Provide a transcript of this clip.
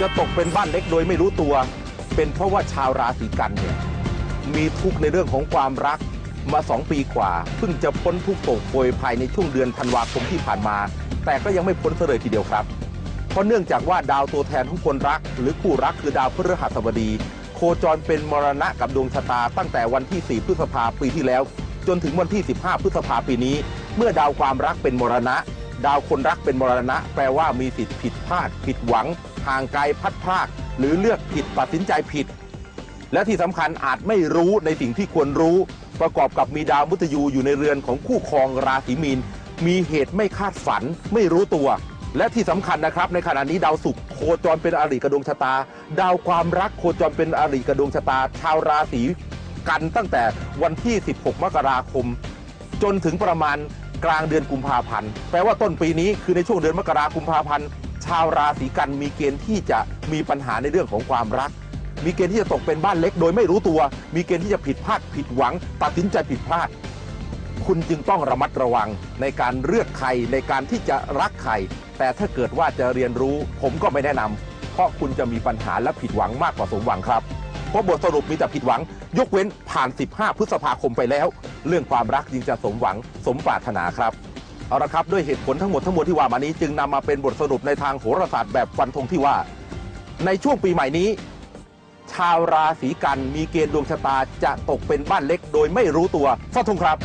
จะตกเป็นบ้านเล็กโดยไม่รู้ตัว เป็นเพราะว่าชาวราศีกันเนี่ยมีทุกข์ในเรื่องของความรักมาสองปีกว่าเพิ่งจะพ้นทุกข์โศกโวยภายในช่วงเดือนธันวาคมที่ผ่านมา แต่ก็ยังไม่พ้นเสเลยทีเดียวครับ เพราะเนื่องจากว่าดาวตัวแทนของคนรัก หรือคู่รักคือดาวพฤหัสบดี โคจรเป็นมรณะกับดวงชะตา ตั้งแต่วันที่ 4 พฤษภาปีที่แล้ว จนถึงวันที่ 15 พฤษภาปีนี้ เมื่อดาวความรักเป็นมรณะ ดาวคนรักเป็นมรณะ แปลว่ามีสิทธิ์ผิดพลาด ผิดหวัง ห่างไกลพัดพราก หรือเลือกผิดตัดสินใจผิด และที่สำคัญอาจไม่รู้ในสิ่งที่ควรรู้ ประกอบกับมีดาวมุตยูอยู่ในเรือนของคู่ครองราศีมีน มีเหตุไม่คาดฝัน ไม่รู้ตัว และที่สำคัญนะครับ ในขณะนี้ดาวศุกร์โคจรเป็นอริกระดวงชะตา ดาวความรักโคจรเป็นอริกระดวงชะตา ชาวราศีกันตั้งแต่วันที่ 16 มกราคม จนถึงประมาณ กลางเดือนกุมภาพันธ์แปลว่าต้นปีนี้คือในช่วงเดือนมกรากุมภาพันธ์ชาวราศีกันมีเกณฑ์ที่จะมีปัญหาในเรื่องของความรัก มีเกณฑ์ที่จะตกเป็นบ้านเล็กโดยไม่รู้ตัว มีเกณฑ์ที่จะผิดพลาดผิดหวัง ตัดสินใจผิดพลาด คุณจึงต้องระมัดระวังในการเลือกใครในการที่จะรักใครแต่ถ้าเกิดว่าจะเรียนรู้ผมก็ไม่แนะนำเพราะคุณจะมีปัญหาและผิดหวังมากกว่าสมหวังครับ เพราะบทสรุปมีแต่ผิดหวัง ยกเว้นผ่าน 15 พฤษภาคมไปแล้ว เรื่องความรักยิ่งจะสมหวังสมปรารถนาครับเอาละครับด้วยเหตุผลทั้งหมดทั้งมวลที่ว่ามานี้ จึงนำมาเป็นบทสรุปในทางโหราศาสตร์แบบฟันธงที่ว่า ในช่วงปีใหม่นี้ ชาวราศีกันมีเกณฑ์ดวงชะตาจะตกเป็นบ้านเล็กโดยไม่รู้ตัวฟันธงครับ